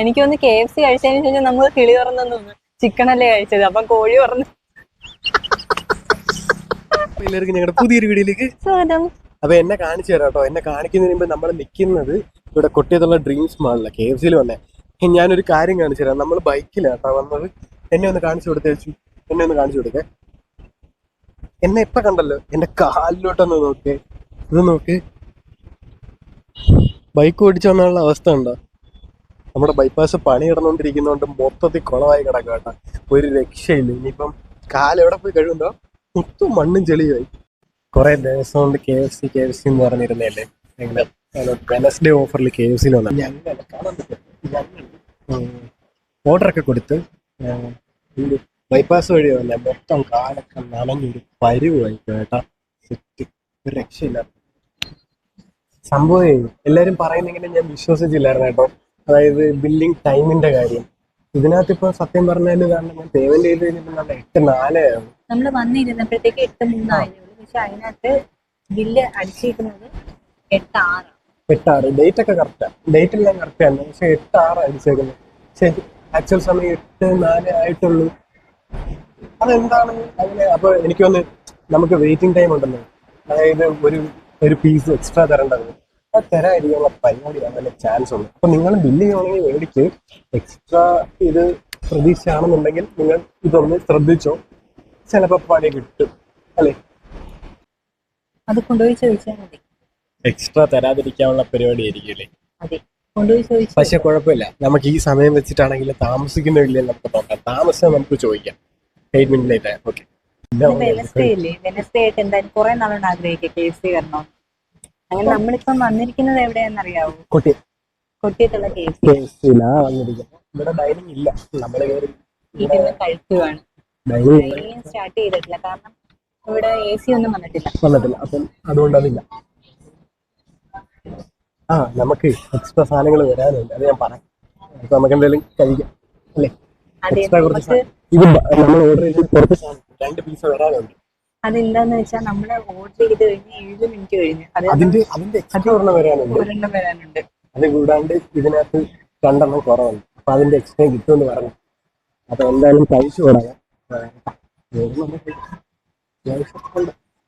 എനിക്കൊന്ന് K F C കഴിച്ചതിന് ശേഷം നമ്മൾ കിളി തുറന്നു തോന്നുന്നു ചിക്കൻ അല്ലേ കഴിച്ചത്. അപ്പൊ കോഴി പറഞ്ഞു എല്ലാവർക്കും ഞങ്ങളുടെ പുതിയൊരു വീഡിയോയിലേക്ക് സ്വാഗതം. അപ്പൊ എന്നെ കാണിച്ചു തരാം കേട്ടോ. എന്നെ കാണിക്കുന്നതിന് മുമ്പ് നമ്മൾ നിൽക്കുന്നത് ഇവിടെ കൊട്ടിയത്തുള്ള ഡ്രീംസ് മാളിലെ കെ എഫ് സിയിൽ വന്നേ. ഞാനൊരു കാര്യം കാണിച്ചു തരാം. നമ്മൾ ബൈക്കിലാണ് വന്നത്. എന്നെ ഒന്ന് കാണിച്ചു കൊടുത്തു വെച്ചു എന്നെ ഒന്ന് കാണിച്ചു കൊടുക്കേ. എന്നെ ഇപ്പൊ കണ്ടല്ലോ? എന്റെ കാലിലോട്ടൊന്ന് നോക്കേ. ഇത് നോക്ക്. ബൈക്ക് ഓടിച്ചു വന്നുള്ള അവസ്ഥ ഉണ്ടോ നമ്മുടെ ബൈപ്പാസ് പണി കിടന്നുകൊണ്ടിരിക്കുന്നതുകൊണ്ട് മൊത്തത്തിൽ കുളമായി കിടക്കുക കേട്ടോ. ഒരു രക്ഷയില്ല. ഇനിയിപ്പം കാലെവിടെ പോയി കഴിയുമ്പോ മൊത്തം മണ്ണും ചെളിയായി കുറെ ദിവസം കൊണ്ട് K F C K F C എന്ന് പറഞ്ഞിരുന്നല്ലേ ഞങ്ങൾ വെനസ്ഡേ ഓഫറിൽ കെ എഫ് സിയിൽ വന്നു ഓർഡർ ഒക്കെ കൊടുത്ത് ബൈപ്പാസ് വഴി വന്നെ. മൊത്തം കാലൊക്കെ നനഞ്ഞൊരു പരിവായി കേട്ടാ. ഒരു രക്ഷയില്ല. സംഭവം എല്ലാരും പറയുന്നെങ്കിലും ഞാൻ വിശ്വസിച്ചില്ലായിരുന്നു കേട്ടോ. അതായത് ബില്ലിംഗ് ടൈമിന്റെ കാര്യം. ഇതിനകത്ത് ഇപ്പൊ സത്യം പറഞ്ഞാൽ കാരണം ഞാൻ പേയ്മെന്റ് ചെയ്ത് കഴിഞ്ഞപ്പോൾ നല്ല എട്ട് നാലായിരുന്നു നമ്മൾ വന്നിരുന്നപ്പോഴത്തേക്ക് എട്ട് മൂന്നായിരുന്നു പക്ഷെ അതിനകത്ത് ബില്ല് അടിച്ചിരിക്കുന്നത് എട്ട് ആറ് എട്ടാറ്. ഡേറ്റ് ഒക്കെ കറക്റ്റാ ഡേറ്റ് എല്ലാം കറക്റ്റ് ആണ്. പക്ഷെ എട്ട് ആറ് അടിച്ചേക്കുന്നത്. പക്ഷെ ആക്ച്വൽ സമയം എട്ട് നാല് ആയിട്ടുള്ളൂ. അതെന്താണ്? അങ്ങനെ അപ്പൊ എനിക്ക് തോന്നുന്നു നമുക്ക് വെയിറ്റിംഗ് ടൈം ഉണ്ടല്ലോ. അതായത് ഒരു ഒരു പീസ് എക്സ്ട്രാ തരേണ്ടത് അത് തരാതിരിക്കാനുള്ള പരിപാടി നല്ല ചാൻസ് ഉള്ളത് അപ്പൊ നിങ്ങൾ ബില്ല് ചെയ്യണമെങ്കിൽ മേടിക്ക് എക്സ്ട്രാ ഇത് പ്രതീക്ഷയാണെന്നുണ്ടെങ്കിൽ നിങ്ങൾ ഇതൊന്ന് ശ്രദ്ധിച്ചോ? ചിലപ്പോൾ പണി കിട്ടും അല്ലേ? അത് കൊണ്ടുപോയി ചോദിച്ചാൽ മതി. എക്സ്ട്രാ തരാതിരിക്കാനുള്ള പരിപാടി ആയിരിക്കും അതെ കൊണ്ടുപോയി ചോദിച്ചു പക്ഷെ കുഴപ്പമില്ല. നമുക്ക് ഈ സമയം വെച്ചിട്ടാണെങ്കിൽ താമസിക്കുന്നില്ല നമുക്ക് നോക്കാം. താമസം നമുക്ക് ചോദിക്കാം. Eight minute late okay Wednesday ഇല്ലേ വെനസ്ഡേ ആയിട്ട് എന്തായാലും കുറെ നാളുകൊണ്ട് ആഗ്രഹിക്കുക കെ എഫ് സി വരണം? അങ്ങനെ നമ്മളിപ്പം വന്നിരിക്കുന്നത് എവിടെയാണെന്നറിയാവോ? കുട്ടി കൊട്ടിയത്തുള്ള കെ എഫ് സി വന്നിരിക്കുന്നത്. ഇവിടെ ഡൈനിങ് ഇല്ല. നമ്മൾ കയറി ഇരുന്ന് കഴിക്കുവാണ്. ഡൈനിങ് സ്റ്റാർട്ട് ചെയ്തിട്ടില്ല. കാരണം ഇവിടെ എ സി ഒന്നും വന്നിട്ടില്ല. വന്നിട്ടില്ല. അപ്പം അതുകൊണ്ട് അതില്ല. ആ നമുക്ക് എക്സ്ട്രാ സാധനങ്ങൾ വരാനുണ്ട് അത് ഞാൻ പറയാം. അപ്പൊ നമുക്ക് എന്തെങ്കിലും കഴിക്കാം. അല്ലേ? അതെ എക്സ്ട്രാ കുറച്ച് നമുക്ക് ഇത് നമ്മൾ ഓർഡർ ചെയ്ത് കുറച്ച് സാധനം രണ്ട് പീസ് വരാനുണ്ട് അതെന്താന്ന് വെച്ചാൽ നമ്മൾ ഓർഡർ ചെയ്ത് കഴിഞ്ഞ് ഏഴ് മിനിറ്റ് കഴിഞ്ഞ്. അത് അതിന്റെ അതിന്റെ എക്സ്ട്രാ ഒരെണ്ണം വരാനുണ്ട്. ഒരെണ്ണം വരാനുണ്ട്. അത് കൂടാണ്ട് ഇതിനകത്ത് രണ്ടെണ്ണം കുറവുണ്ട് അപ്പൊ അതിന്റെ എക്സ്ട്രാ കിട്ടുമെന്ന് പറഞ്ഞു. അപ്പൊ എന്തായാലും കഴിച്ചു തുടങ്ങാം.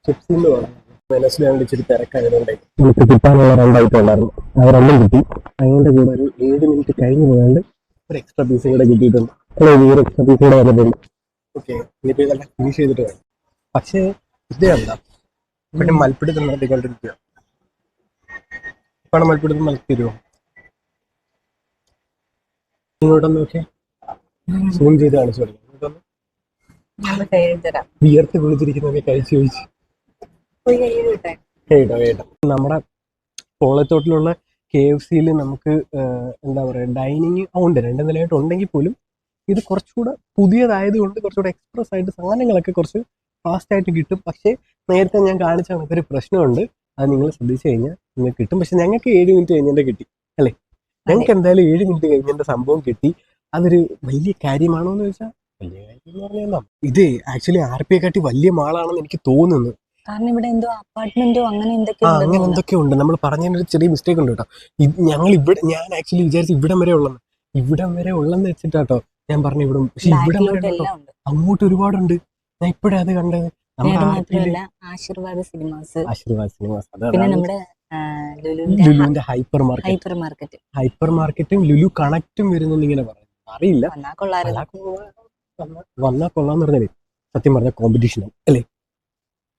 ചിപ്സിന്ന് പറഞ്ഞു വെനസ്ഡേ കൊണ്ട് ഇച്ചിരി തിരക്കായതുകൊണ്ട് എനിക്ക് കിട്ടാനുള്ള രണ്ടായിട്ട് ഉണ്ടായിരുന്നു. അത് രണ്ടും കിട്ടി. അതിന്റെ കൂടെ ഒരു ഏഴ് മിനിറ്റ് കഴിഞ്ഞ് പോയാണ്ട് ഒരു എക്സ്ട്രാ പീസ് കൂടെ കിട്ടിയിട്ടുണ്ട്. അല്ലെ ഈ ഒരു എക്സ്ട്രാ പീസ് കൂടെ വന്നിട്ടുണ്ട്. ഓക്കെ ഇനിയിപ്പോ ഇതെല്ലാം ഫിനിഷ് ചെയ്തിട്ട് വേണം പക്ഷേ ഇത് എന്താ പിന്നെ മൽപ്പിടുത്തം നടത്തിക്കൊണ്ടിരിക്കുക. ഇപ്പാണ് മൽപ്പിടുത്തം മൽപ്പിരുവോ തരുമോ ഇങ്ങോട്ടൊന്ന് നോക്കിയേ. സൂം ചെയ്ത് കാണിച്ചു കൊടുക്കും. വിയർത്ത് കുളിച്ചിരിക്കുന്നതൊക്കെ കഴിച്ചു ചോദിച്ചു. കേട്ടോ കേട്ടോ. നമ്മുടെ കോളത്തോട്ടിലുള്ള കെ എഫ് സിയിൽ നമുക്ക് എന്താ പറയുക ഡൈനിങ് ഉണ്ട്. രണ്ട് നിലയായിട്ട് ഉണ്ടെങ്കിൽ പോലും ഇത് കുറച്ചുകൂടെ പുതിയതായത് കൊണ്ട് കുറച്ചുകൂടെ എക്സ്പ്രസ് ആയിട്ട് സാധനങ്ങളൊക്കെ കുറച്ച് ഫാസ്റ്റ് ആയിട്ട് കിട്ടും. പക്ഷേ നേരത്തെ ഞാൻ കാണിച്ച കണക്കൊരു പ്രശ്നമുണ്ട്. അത് നിങ്ങൾ ശ്രദ്ധിച്ചു കഴിഞ്ഞാൽ നിങ്ങൾക്ക് കിട്ടും. പക്ഷെ ഞങ്ങൾക്ക് ഏഴ് മിനിറ്റ് കഴിഞ്ഞിട്ട് കിട്ടി അല്ലേ? ഞങ്ങൾക്ക് എന്തായാലും ഏഴ് മിനിറ്റ് കഴിഞ്ഞിട്ട് സംഭവം കിട്ടി. അതൊരു വലിയ കാര്യമാണോ എന്ന് ചോദിച്ചാൽ വലിയ കാര്യം എന്ന് പറഞ്ഞാൽ ഇത് ആക്ച്വലി ആർ പി കാട്ടി വലിയ മാളാണെന്ന് എനിക്ക് തോന്നുന്നു. കാരണം ഇവിടെ എന്തോ അപ്പാർട്ട്മെന്റോ അങ്ങനെ എന്തൊക്കെയോ അങ്ങനെ എന്തൊക്കെയോ ഉണ്ട്. നമ്മൾ പറഞ്ഞതിന് ഒരു ചെറിയ മിസ്റ്റേക്ക് ഉണ്ട് കേട്ടോ. ഞങ്ങൾ ഇവിടെ ഞാൻ ആക്ച്വലി വിചാരിച്ചു ഇവിടം വരെ ഉള്ളെന്ന്. ഇവിടം വരെ ഉള്ളെന്ന് വെച്ചിട്ടാട്ടോ ഞാൻ പറഞ്ഞു ഇവിടെ. പക്ഷെ ഇവിടം വരെ അങ്ങോട്ട് ഒരുപാടുണ്ട്. ഇപ്പഴേ അത് കണ്ടത്? നമ്മുടെ വേറെ ആർ പിയിൽ മാത്രമല്ല ആശീർവാദ് സിനിമാസ്. ആശീർവാദ് സിനിമാസ്. പിന്നെ നമ്മുടെ ലുലുവിന്റെ hyper market hyper market. Hyper മാർക്കറ്റും ലുലു കണക്റ്റും വരുന്നെന്ന് ഇങ്ങനെ പറഞ്ഞു അറിയില്ല. വന്നാ കൊള്ളാന്ന് പറഞ്ഞാലേ സത്യം പറഞ്ഞ കോമ്പറ്റീഷനാണ് അല്ലേ?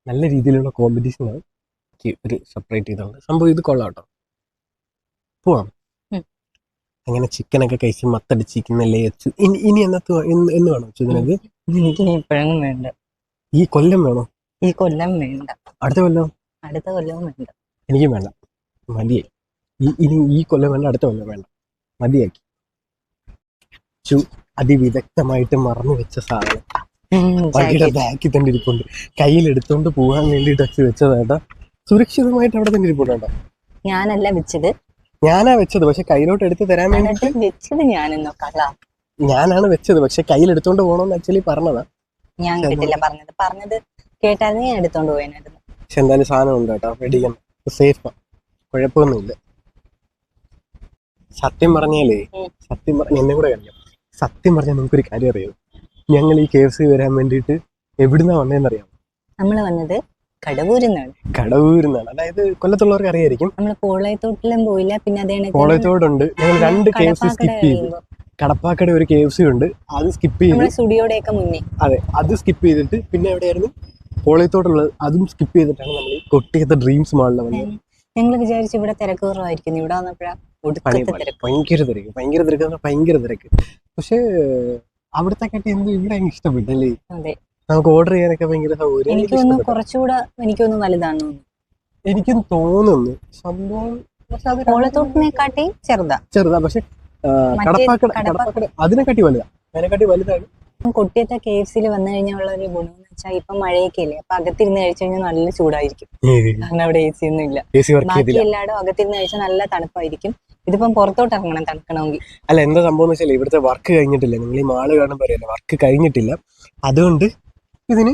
നല്ല രീതിയിലുള്ള കോമ്പറ്റീഷനാണ് ഒരു സെപ്പറേറ്റ് ചെയ്തുകൊണ്ട്. സംഭവം ഇത് കൊള്ളാം കേട്ടോ. പോവാം. അങ്ങനെ ചിക്കനൊക്കെ കഴിച്ച് മത്തടിച്ചിരിക്കുന്നല്ലേ അച്ചു ഇനി ഇനി എന്നത്ത് എന്ന് എന്ന് വേണം അച്ചു ഇതിനത് എനിക്ക് ഇപ്പോഴൊന്നും വേണ്ട. ഈ കൊല്ലം വേണോ? ഈ കൊല്ലം വേണ്ട. അടുത്ത കൊല്ലം? അടുത്ത കൊല്ലവും വേണ്ട. എനിക്കും വേണ്ട. മതിയായി. ഈ ഇനി ഈ കൊല്ലം വേണ്ട അടുത്ത കൊല്ലം വേണ്ട. മതിയാക്കി ചു അതിവിദഗ്ധമായിട്ട് മറന്നു വെച്ച സാധനം. വണ്ടിയുടെ ബാക്കിൽ തന്നെ ഇരിപ്പുണ്ട്. കയ്യിൽ എടുത്തോണ്ട് പോകാൻ വേണ്ടിയിട്ട് അച്ചു വെച്ചതാട്ടാ സുരക്ഷിതമായിട്ട് അവിടെ തന്നെ ഇരിപ്പുണ്ടോ ഞാനല്ല വെച്ചത്. ഞാനാ വെച്ചത്. പക്ഷെ കയ്യിലോട്ട് എടുത്ത് തരാൻ വേണ്ടിട്ട് വെച്ചത് ഞാനെന്നോ? കള്ള. ഞാനാണ് വെച്ചത്. പക്ഷെ കയ്യിൽ എടുത്തോണ്ട് പോണോന്ന് ആക്ച്വലി പറഞ്ഞതാ. ഞാൻ കേട്ടില്ല. പറഞ്ഞത് പറഞ്ഞത് കേട്ടായിരുന്നു ഞാൻ എടുത്തോണ്ട് പോയനായിരുന്നു. പക്ഷെ എന്തായാലും സാധനം ഉണ്ട് കേട്ടോ പേടിക്കണം സേഫാ കുഴപ്പമൊന്നുമില്ല. സത്യം പറഞ്ഞാലേ സത്യം പറഞ്ഞ എന്നെ കൂടെ കാണിക്കാം. സത്യം പറഞ്ഞാൽ നമുക്കൊരു കാര്യം അറിയാം? ഞങ്ങൾ ഈ കെ എഫ് സി വരാൻ വേണ്ടിയിട്ട് എവിടുന്നാ വന്നതെന്നറിയാം നമ്മൾ വന്നത് കടവൂരിൽ നിന്നാണ് കടവൂരിന്നാണ്. അതായത് കൊല്ലത്തുള്ളവർക്ക് അറിയായിരിക്കും. നമ്മൾ കോളയത്തോട്ടിലും പോയില്ല പിന്നെ അതേ കോളയത്തോടുണ്ട് ഞങ്ങൾ രണ്ട് കെ എഫ് സി കടപ്പാക്കട സ്കിപ്പ് ചെയ്തു. കടപ്പാക്കട ഒരു കെ എഫ് സി ഉണ്ട്. അത് സ്കിപ്പ് ചെയ്ത്. സ്റ്റുഡിയോയുടെ മുന്നേ. അതെ അത് സ്കിപ്പ് ചെയ്തിട്ട് പിന്നെ എവിടെയായിരുന്നു? കോളേജത്തോടുള്ളത് അതും സ്കിപ്പ് ചെയ്തിട്ടാണ് നമ്മൾ കൊട്ടിയത്തെ ഡ്രീംസ് മാളിൽ വന്നത്. ഞങ്ങൾ വിചാരിച്ചു ഇവിടെ തിരക്ക് കുറവായിരിക്കും ഇവിടെ വന്നപ്പോഴാ പണി ഒടുക്കത്തെ പണി. തിരക്ക്. ഭയങ്കര തിരക്ക്. ഭയങ്കര തിരക്ക് ഭയങ്കര തിരക്ക്. പക്ഷേ അവിടത്തെ കാട്ടി എന്ത് ഇവിടെ ഇഷ്ടപ്പെട്ടല്ലേ അതെ. നമുക്ക് ഓർഡർ ചെയ്യാനൊക്കെ ഭയങ്കര സൗകര്യം. എനിക്ക് തോന്നുന്നു. കുറച്ചുകൂടെ എനിക്ക് തോന്നുന്നു വലുതാണെന്ന് തോന്നുന്നു. എനിക്കും തോന്നുന്നു. സംഭവം പോളത്തോട്ടിനെക്കാട്ടി ചെറുതാ. ചെറുതാ പക്ഷെ കടപ്പാക്കട കടപ്പാക്കട- അതിനെക്കാട്ടി വലുതാ. അതിനെക്കാട്ടി വലുതാണ് കൊട്ടിയത്തെ കെ എഫ് സിയിൽ വന്നു കഴിഞ്ഞാൽ ഉള്ള ഒരു ഗുണം എന്ന് വെച്ചാൽ ഇപ്പൊ മഴയൊക്കെ ഇല്ലേ അപ്പൊ അകത്തിരുന്ന് കഴിച്ചു കഴിഞ്ഞാൽ നല്ല ചൂടായിരിക്കും. കാരണം അവിടെ എ സി ഒന്നും ഇല്ല. ബാക്കി എല്ലായിടും അകത്തിരുന്ന് കഴിച്ചാൽ നല്ല തണുപ്പായിരിക്കും. ഇതിപ്പം പുറത്തോട്ട് ഇറങ്ങണം തണുക്കണമെങ്കിൽ. അല്ല എന്താ സംഭവം എന്ന് വെച്ചാൽ ഇവിടുത്തെ വർക്ക് കഴിഞ്ഞിട്ടില്ല. നിങ്ങൾ ഈ മാൾ കാണുമ്പോൾ പറയാനോ വർക്ക് കഴിഞ്ഞിട്ടില്ല. അതുകൊണ്ട് ഇതിന്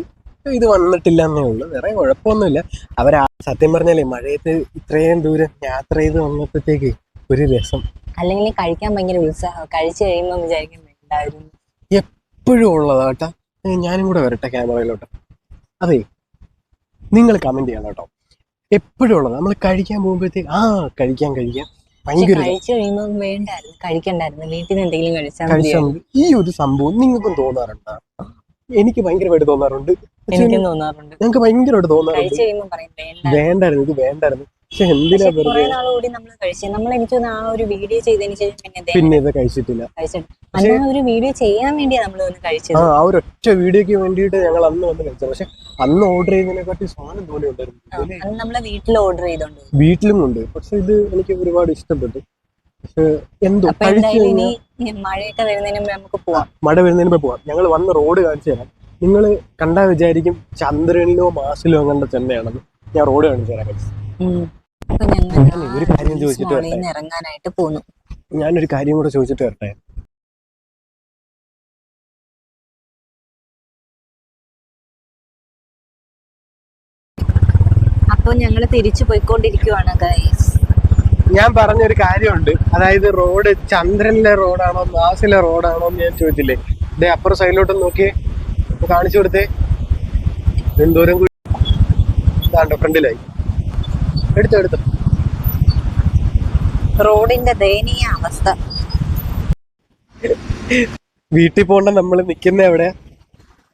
ഇത് വന്നിട്ടില്ല എന്നേ ഉള്ളൂ. വേറെ കുഴപ്പമൊന്നുമില്ല. അവർ സത്യം പറഞ്ഞാലേ മഴയത്ത് ഇത്രയും ദൂരം യാത്ര ചെയ്ത് വന്നപ്പോഴത്തേക്ക് ഒരു രസം. അല്ലെങ്കിൽ കഴിക്കാൻ ഭയങ്കര ഉത്സാഹം. കഴിച്ചു കഴിയുമ്പോൾ വിചാരിക്കും എപ്പോഴും ഉള്ളതാ കേട്ടാ ഏ, ഞാനും കൂടെ വരട്ടെ ക്യാമറയിലോട്ട്. അതെ നിങ്ങൾ കമന്റ് ചെയ്യണം കേട്ടോ എപ്പോഴും ഉള്ളത്. നമ്മൾ കഴിക്കാൻ പോകുമ്പോഴത്തേക്ക് ആ കഴിക്കാൻ കഴിക്കാം. ഭയങ്കര കഴിച്ചു കഴിയുമ്പോൾ വേണ്ടായിരുന്നു. കഴിക്കണ്ടായിരുന്നു. വീട്ടിൽ നിന്ന് എന്തെങ്കിലും കഴിച്ചാൽ. ഈ ഒരു സംഭവം നിങ്ങൾക്കും തോന്നാറുണ്ടോ? എനിക്ക് ഭയങ്കരമായിട്ട് തോന്നാറുണ്ട്. എനിക്കും തോന്നാറുണ്ട്. ഞങ്ങൾക്ക് ഭയങ്കരമായിട്ട് തോന്നാറുണ്ട്. പറയും വേണ്ട വേണ്ടായിരുന്നു ഇത് വേണ്ടായിരുന്നു. പക്ഷെ എന്തിനാ പക്ഷെ കുറെ വെറുതെ നാൾ കൂടി നമ്മൾ കഴിച്ചു നമ്മൾ എനിക്ക് തോന്നുന്നു ആ ഒരു വീഡിയോ ചെയ്തതിന് ശേഷം പിന്നെ ദേ പിന്നെ ഇത് കഴിച്ചിട്ടില്ല. കഴിച്ചിട്ട് അന്ന് ആ ഒരു വീഡിയോ ചെയ്യാൻ വേണ്ടി നമ്മൾ ആ കഴിച്ചത്. ആ ഒരു ഒറ്റ വീഡിയോക്ക് വേണ്ടിയിട്ട് ഞങ്ങൾ അന്ന് വന്ന് കഴിച്ചത്. പക്ഷെ അന്ന് ഓർഡർ ചെയ്തതിനെക്കാട്ടി സാധനം പോലെ ഉണ്ടായിരുന്നു. അന്ന് നമ്മളെ വീട്ടിൽ ഓർഡർ ചെയ്തോണ്ട്. വീട്ടിലും ഉണ്ട്. പക്ഷെ ഇത് എനിക്ക് ഒരുപാട് ഇഷ്ടപ്പെട്ടു. പക്ഷെ എന്തോ അപ്പൊ കഴിച്ചു എന്തായാലും ഇനി കഴിഞ്ഞാൽ ഈ മഴയൊക്കെ വരുന്നതിന് മുമ്പ് നമുക്ക് പോവാം. മഴ വരുന്നതിന് മുമ്പ് പോവാം. ഞങ്ങൾ വന്ന് റോഡ് കാണിച്ചു തരാം. നിങ്ങൾ കണ്ടാ വിചാരിക്കും ചന്ദ്രനിലോ മാസിലോ അങ്ങനെ തന്നെയാണെന്ന് ഞാൻ റോഡ് കാണിച്ചു തരാം. അപ്പൊ ഞങ്ങൾ ഒരു കാര്യം ചോദിച്ചിട്ട് വരട്ടെ. ഇറങ്ങാനായിട്ട് പോന്നു. ഞാനൊരു കാര്യം കൂടെ ചോദിച്ചിട്ട് വരട്ടെ. അപ്പൊ ഞങ്ങൾ തിരിച്ചു പോയിക്കൊണ്ടിരിക്കുവാണ് ഗൈസ് ഞാൻ പറഞ്ഞൊരു കാര്യമുണ്ട്. അതായത് റോഡ് ചന്ദ്രനിലെ റോഡാണോ മാസിലെ റോഡാണോ എന്ന് ഞാൻ ചോദിച്ചില്ലേ? ഇതേ അപ്പുറ സൈഡിലോട്ട് നോക്കി കാണിച്ചു കൊടുത്തേ. എന്തോരം കൂടി ഇതാണ്ടോ ഫ്രണ്ടിലായി. എടുത്തോ എടുത്തോ. റോഡിന്റെ ദയനീയ അവസ്ഥ. വീട്ടിൽ പോണ്ട നമ്മൾ നിൽക്കുന്ന എവിടെ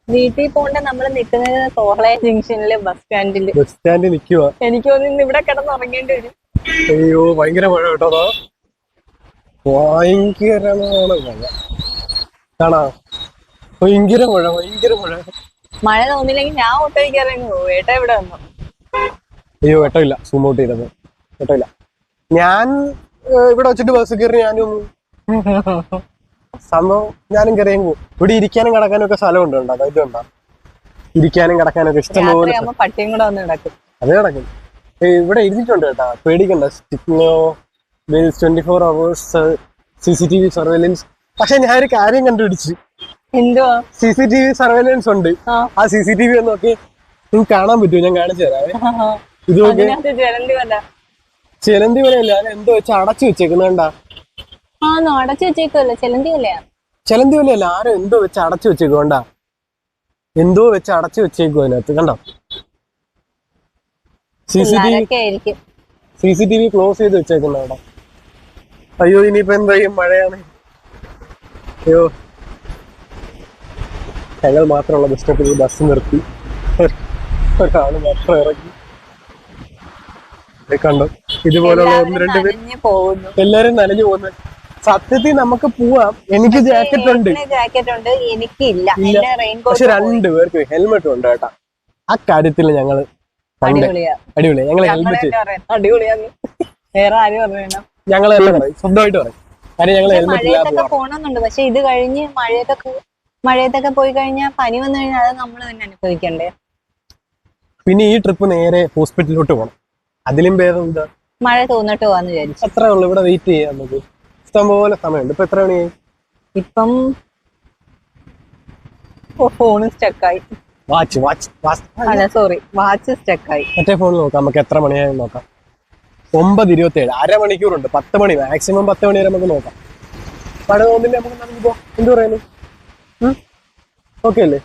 വീട്ടിൽ പോണ്ട നമ്മൾ നിൽക്കുന്നത് കോളേജ് ജംഗ്ഷനിലെ ബസ് സ്റ്റാൻഡിൽ ബസ് സ്റ്റാൻഡിൽ നിൽക്കുക എനിക്ക് തോന്നുന്നു ഇവിടെ കിടന്നുറങ്ങേണ്ടി വരും. അയ്യോ ഭയങ്കര മഴ കേട്ടോ അതാ. ഭയങ്കരമാണ് മഴ. കാണാ? ഭയങ്കര മഴ ഭയങ്കര മഴ. മഴ തോന്നില്ലെങ്കിൽ ഞാൻ ഓട്ടോയ്ക്ക് ഇറങ്ങി പോകും ഏട്ടാ ഇവിടെ വന്നു? അയ്യോ വെട്ടമില്ല സൂം ഔട്ട് ചെയ്തത്. വെട്ടമില്ല ഞാൻ ഇവിടെ വെച്ചിട്ട് ബസ് കയറി ഞാനും സംഭവം ഞാനും കയറിയും പോകും ഇവിടെ ഇരിക്കാനും കിടക്കാനും ഒക്കെ സ്ഥലമുണ്ട് ഉണ്ടോ ഉണ്ടോ ഇരിക്കാനും കിടക്കാനൊക്കെ ഇഷ്ടം പോലെ പട്ടിയും കൂടെ വന്ന് കിടക്കും. അത് കിടക്കും. ഇവിടെ ഇരുന്നിട്ടുണ്ട് കേട്ടാ. പേടിക്കണ്ട. സ്റ്റിക്കിനോ twenty four hours C C T V surveillance പക്ഷെ ഞാൻ ഒരു കാര്യം കണ്ടുപിടിച്ചു. എന്തുവാ? C C T V surveillance ഉണ്ട്. ആ. സി സി ടി വി നോക്കി. നിങ്ങൾക്ക് കാണാൻ പറ്റുമോ? ഞാൻ കാണിച്ചു തരാവേ. ഇത് നോക്കി. ചെലന്തി ഞാൻ എന്തോ വെച്ച് അടച്ചു വെച്ചേക്കുന്ന കണ്ടാ. ആന്നോ അടച്ചു വെച്ചേക്കുമല്ലോ ചെലന്തി വല ചിലന്തി ആരോ എന്തോ വെച്ച് അടച്ചു വെച്ചേക്കോണ്ടാ എന്തോ വെച്ച് അടച്ചു വെച്ചേക്കോ അതിനകത്ത്. കണ്ടോ? C C T V C C T V close ചെയ്ത് വെച്ചേക്കുന്ന അവിടെ അയ്യോ ഇനിയിപ്പോ എന്താ ചെയ്യും മഴയാണ്? അയ്യോ. ഞങ്ങൾ മാത്രമുള്ള ബസ് സ്റ്റോപ്പിൽ ബസ് നിർത്തി. ഒരാൾ മാത്രം ഇറങ്ങി. കണ്ടോ? ഇതുപോലുള്ള ഒന്ന് രണ്ട് പേര് എല്ലാരും നനഞ്ഞു പോകുന്നത് സത്യത്തിൽ നമുക്ക് പോവാം. എനിക്ക് ജാക്കറ്റ് ഉണ്ട്. ജാക്കറ്റ് ഉണ്ട്. എനിക്കില്ല. പക്ഷെ രണ്ടുപേർക്ക് ഹെൽമെറ്റ് ഉണ്ട് കേട്ടാ. ആ കാര്യത്തിൽ ഞങ്ങൾ അടിപൊളിയാ. അടിപൊളി ഞങ്ങൾ ഹെൽമെറ്റ് അടിപൊളിയാന്ന്. വേറെ ആരും പറയണം? ഞങ്ങൾ സ്വന്തമായിട്ട് പറയും. കാര്യം ഞങ്ങൾ ഹെൽമെറ്റ് മഴയത്തൊക്കെ പക്ഷെ ഇത് കഴിഞ്ഞ് മഴയത്തൊക്കെ മഴയത്തൊക്കെ പോയി കഴിഞ്ഞാൽ പനി വന്നു കഴിഞ്ഞാൽ അത് നമ്മൾ തന്നെ അനുഭവിക്കണ്ടേ? പിന്നെ ഈ ട്രിപ്പ് നേരെ ഹോസ്പിറ്റലിലോട്ട് പോകണം അതിലും ഭേദം എന്താ? മഴ തോന്നിട്ട് പോവാന്ന് വിചാരിച്ചു. അത്രേ ഉള്ളൂ ഇവിടെ വെയിറ്റ് ചെയ്യാൻ നമുക്ക്? ഇഷ്ടംപോലെ സമയമുണ്ട്. ഇപ്പൊ എത്ര മണിയായി? ഇപ്പം ഫോണ് സ്റ്റക്കായി വാച്ച് വാച്ച് അല്ല സോറി വാച്ച് സ്റ്റക്കായി മറ്റേ ഫോൺ നോക്കാം. നമുക്ക് എത്ര മണിയായി നോക്കാം. ഒമ്പത് ഇരുപത്തേഴ്. അരമണിക്കൂറുണ്ട്. പത്ത് മണി മാക്സിമം പത്ത് മണി വരെ നമുക്ക് നോക്കാം. മഴ തോന്നില്ല നമുക്ക് നടന്നു പോവാം എന്ത് പറയുന്നു? ഓക്കെ അല്ലേ.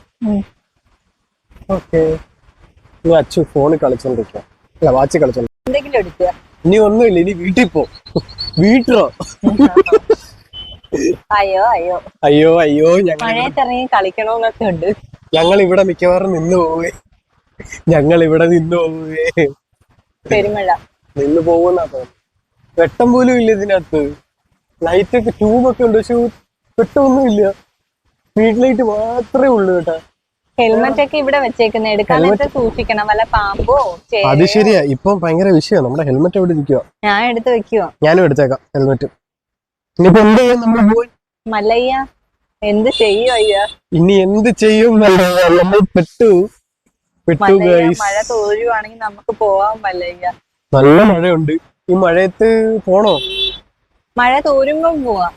ഓക്കെ ഇനി അച്ചു ഫോണിൽ കളിച്ചോണ്ടിരിക്കുക അല്ല വാച്ച് കളിച്ചോണ്ട് എന്തെങ്കിലും എടുക്കുക ഇനി ഒന്നുമില്ല ഇനി വീട്ടിൽ പോ. വീട്ടിലോ? അയ്യോ അയ്യോ. അയ്യോ അയ്യോ ഞങ്ങൾ കളിക്കണോന്നൊക്കെ ഉണ്ട്. ഞങ്ങൾ ഇവിടെ മിക്കവാറും നിന്ന് പോവേ. ഞങ്ങൾ ഇവിടെ നിന്ന് പോവേ. പെരുമഴ. നിന്ന് പോകുന്ന വെട്ടം പോലും ഇല്ല ഇതിനകത്ത്. ലൈറ്റ് ഒക്കെ ട്യൂബൊക്കെ ഉണ്ട്. പക്ഷെ വെട്ടമൊന്നും ഇല്ല സ്ട്രീറ്റ് ലൈറ്റ് മാത്രമേ ഉള്ളൂ കേട്ടാ. ഹെൽമെറ്റ് ഒക്കെ ഇവിടെ വെച്ചേക്കുന്ന. എടുക്കാനൊക്കെ സൂക്ഷിക്കണം. വല്ല പാമ്പോ അത് ശരിയാ. ഇപ്പം ഭയങ്കര വിഷയം. നമ്മുടെ ഹെൽമെറ്റ് എവിടെ ഇരിക്കുക ഞാൻ എടുത്ത് വെക്കുവോ. ഞാനും എടുത്തേക്കാം. ഹെൽമെറ്റ് ഇനിയിപ്പോ എന്ത് ചെയ്യും? നമ്മൾ പോയി. മല്ലയ്യ. എന്ത് ചെയ്യും അയ്യ? ഇനി എന്ത് ചെയ്യും നമ്മൾ പെട്ടു. പെട്ടു മഴ തോരുവാണെങ്കിൽ നമുക്ക് പോവാൻ മല്ലയ്യ നല്ല മഴയുണ്ട്. ഈ മഴയത്ത് പോണോ? മഴ തോരുമ്പം പോവാം.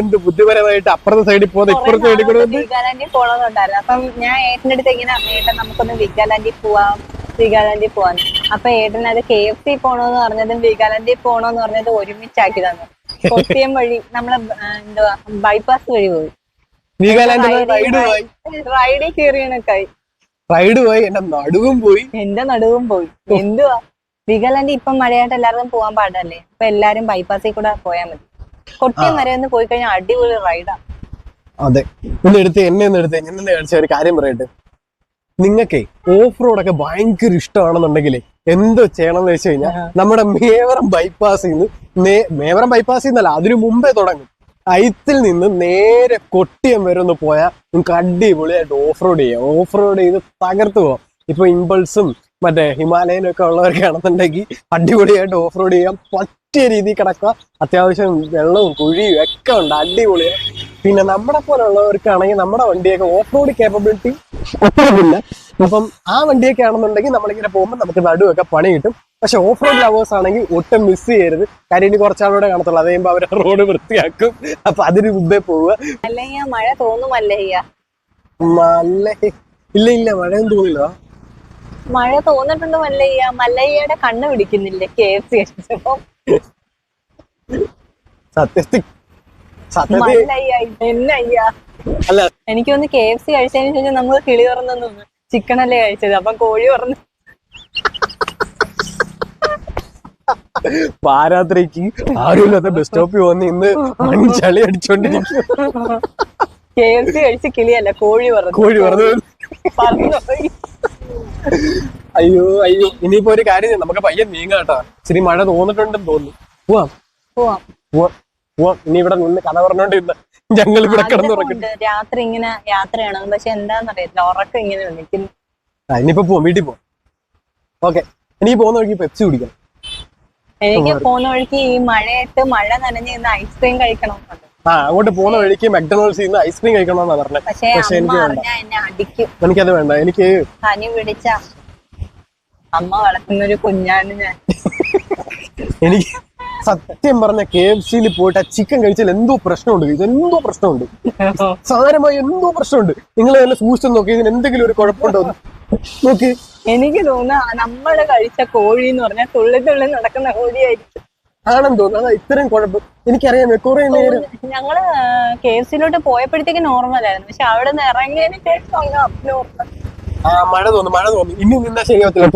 എന്ത് ബുദ്ധിപരമായിട്ട് അപ്പുറത്തെ സൈഡിൽ പോകുന്ന ഇപ്പുറത്തെ സൈഡിൽ വിഗാലാൻഡിൽ പോണെന്നുണ്ടായിരുന്നു അപ്പം ഞാൻ ഏട്ടന്റെ അടുത്ത് ഇങ്ങനെ ഏട്ടൻ നമുക്കൊന്ന് വിഗാലാൻഡിൽ പോവാം. വിഗാലാൻഡിൽ പോവാൻ അപ്പൊ ഏട്ടൻ അത് കെ എഫ് സി പോണോന്ന് പറഞ്ഞതും വിഗാലാൻഡിൽ പോണോന്ന് പറഞ്ഞത് ഒരുമിച്ചാക്കി തന്നു. കൊട്ടിയം വഴി നമ്മളെ എന്തുവാ ബൈപ്പാസ് വഴി പോയി. റൈഡിൽ കയറിയണക്കായി റൈഡ് പോയി എന്റെ നടുവും പോയി. എന്റെ നടുവും പോയി. എന്തുവാ? വിഗാലാൻഡ് ഇപ്പം മഴയായിട്ട് എല്ലാവർക്കും പോകാൻ പാടല്ലേ? അപ്പൊ എല്ലാരും ബൈപ്പാസിൽ കൂടെ പോയാൽ മതി. കൊട്ടിയം വരെ ഒന്ന് പോയി കഴിഞ്ഞാൽ അടിപൊളി റൈഡാ അതെ. ഒന്ന് എടുത്ത് എന്നെ ഒന്ന് എടുത്ത് ഞാൻ കാണിച്ച ഒരു കാര്യം പറയട്ടെ? നിങ്ങൾക്കേ ഓഫ് റോഡ് ഒക്കെ ഭയങ്കര ഇഷ്ടമാണെന്നുണ്ടെങ്കിൽ എന്തോ ചെയ്യണം എന്ന് വെച്ച് കഴിഞ്ഞാൽ നമ്മുടെ മേവറം ബൈപ്പാസിൽ നിന്ന് മേവറം ബൈപ്പാസിൽ നിന്നല്ല അതിനു മുമ്പേ തുടങ്ങും. അയത്തിൽ നിന്ന് നേരെ കൊട്ടിയം വരെ ഒന്ന് പോയാൽ നിങ്ങൾക്ക് അടിപൊളിയായിട്ട് ഓഫ് റോഡ് ചെയ്യാം. ഓഫ് റോഡ് ചെയ്ത് തകർത്തു പോവാം. ഇപ്പൊ ഇമ്പൾസും മറ്റേ ഹിമാലയനും ഒക്കെ ഉള്ളവർക്കാണെന്നുണ്ടെങ്കിൽ അടിപൊളിയായിട്ട് ഓഫ് റോഡ് ചെയ്യാം. പറ്റിയ രീതിയിൽ കിടക്കുക. അത്യാവശ്യം വെള്ളവും കുഴിയും ഒക്കെ ഉണ്ട്. അടിപൊളിയാണ് പിന്നെ നമ്മളെ പോലുള്ളവർക്കാണെങ്കിൽ നമ്മുടെ വണ്ടിയൊക്കെ ഓഫ് റോഡ് കേപ്പബിലിറ്റി ഒട്ടുമില്ല അപ്പം ആ വണ്ടിയൊക്കെ ആണെന്നുണ്ടെങ്കിൽ നമ്മളിങ്ങനെ പോകുമ്പോൾ നമുക്ക് നടുവൊക്കെ പണി കിട്ടും. പക്ഷെ ഓഫ് റോഡ് ലവേഴ്സ് ആണെങ്കിൽ ഒട്ടും മിസ് ചെയ്യരുത്. കാര്യം ഇനി കുറച്ചാളൂടെ കാണത്തുള്ളൂ. അത് കഴിയുമ്പോൾ അവരെ റോഡ് വൃത്തിയാക്കും. അപ്പൊ അതിന് മുമ്പേ പോവുക. അല്ലെങ്കിൽ മഴ തോന്നുമല്ലയ്യ മല്ല. ഇല്ല ഇല്ല മഴയൊന്നും തോന്നില്ല മഴ തോന്നിട്ടുണ്ട് മല്ലയ്യ മല്ലയ്യയുടെ കണ്ണ് പിടിക്കുന്നില്ലേ? കെ എഫ് സി സത്യത്തിൽ അല്ല. എനിക്കൊന്ന് കെ എഫ് സി കഴിച്ചതിന് ശേഷം നമ്മൾ കിളി തുറന്നു തോന്നുന്നു ചിക്കൻ അല്ലേ കഴിച്ചത് അപ്പൊ കോഴി തുറന്നു. പാരാത്രിക്ക് ആരുമില്ലാത്ത ബസ് സ്റ്റോപ്പിൽ വന്ന് ഇന്ന് ചളി അടിച്ചോണ്ടിരിക്കും കെ എഫ് സി കഴിച്ച് കിളിയല്ല കോഴി പറഞ്ഞു കോഴി പറഞ്ഞു. അയ്യോ അയ്യോ ഇനിയിപ്പോ ഒരു കാര്യം. നമുക്ക് പയ്യൻ നീങ്ങാട്ടാ ശരി ഇച്ചിരി മഴ തോന്നിട്ടുണ്ടെന്ന് തോന്നുന്നു. പോവാം. പോവാം. പോവാം. പോവാം ഇനി ഇവിടെ നിന്ന് കഥ പറഞ്ഞോണ്ടിരുന്ന ഞങ്ങൾ ഇവിടെ കിടന്നുറക്കും ആഗ്രഹമുണ്ട് രാത്രി ഇങ്ങനെ യാത്രയാണ്? പക്ഷെ എന്താന്നറിയത്തില്ല ഉറക്കം ഇങ്ങനെ ഇനിയിപ്പോ പോവാം വീട്ടിൽ പോവാം. ഓക്കെ ഇനി പോകുന്ന വഴിക്ക് പെപ്സി കുടിക്കണം എനിക്ക് പോകുന്ന വഴിക്ക് ഈ മഴയത്ത് മഴ നനഞ്ഞ് നിന്ന് ഐസ്ക്രീം കഴിക്കണം. ആ അങ്ങോട്ട് പോകുന്ന വഴിക്ക് മെക്ഡൊണാൾഡ്സിൽ നിന്ന് ഐസ്ക്രീം കഴിക്കണമെന്നാ പറഞ്ഞത്. പക്ഷെ എനിക്ക് വേണ്ട. എനിക്കത് വേണ്ട. എനിക്ക് പനി പിടിച്ച അമ്മ വളർത്തുന്ന ഒരു കുഞ്ഞാണ് ഞാൻ. എനിക്ക് സത്യം പറഞ്ഞ കെ എഫ് സിയിൽ പോയിട്ട് ആ ചിക്കൻ കഴിച്ചാൽ എന്തോ പ്രശ്നമുണ്ട്. ഇത് എന്തോ പ്രശ്നമുണ്ട്. സാരമായി എന്തോ പ്രശ്നമുണ്ട്. നിങ്ങൾ തന്നെ സൂക്ഷിച്ചു നോക്കി ഇതിന് എന്തെങ്കിലും ഒരു കുഴപ്പമുണ്ടോ നോക്ക് നോക്കി. എനിക്ക് തോന്നുന്നു നമ്മൾ കഴിച്ച കോഴി എന്ന് പറഞ്ഞാൽ തുള്ളി തുള്ളി നടക്കുന്ന കോഴിയായിരിക്കും. ആണെന്ന് തോന്നുന്നു. അതാ ഇത്രയും കുഴപ്പം. എനിക്കറിയാം കുറെ നേരം ഞങ്ങൾ കെ എഫ് സിയിലോട്ട് പോയപ്പോഴത്തേക്ക് നോർമൽ ആയിരുന്നു. പക്ഷെ അവിടെ നിന്ന് ഇറങ്ങിയതിന് ശേഷം അങ്ങ് അബ്നോർമൽ ആ മഴ തോന്നുന്നു. മഴ തോന്നുന്നു. ഇനി നിന്നാ ശരിയാവത്തില്ല.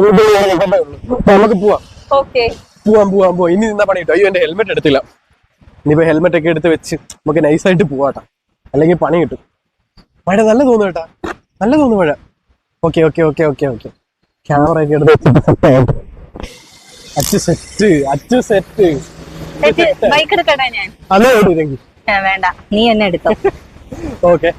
നമുക്ക് പോവാം. ഓക്കെ പോവാം പോവാൻ പോവാം. ഇനി നിന്നാ പണി കിട്ടും. അയ്യോ എന്റെ ഹെൽമെറ്റ് എടുത്തില്ല. ഇനിയിപ്പോ ഹെൽമെറ്റ് ഒക്കെ എടുത്ത് വെച്ച് നമുക്ക് നൈസായിട്ട് പോവാട്ടാ. അല്ലെങ്കിൽ പണി കിട്ടും. മഴ നല്ല തോന്നും കേട്ടാ. നല്ല തോന്നും മഴ. Okay okay okay okay okay camera ഒക്കെ എടുത്ത്. Achu set Achu set bike എടുക്കട്ടെ ഞാൻ. അതെ വേണ്ട. നീ എന്നെ എടുത്തോ. ഓക്കെ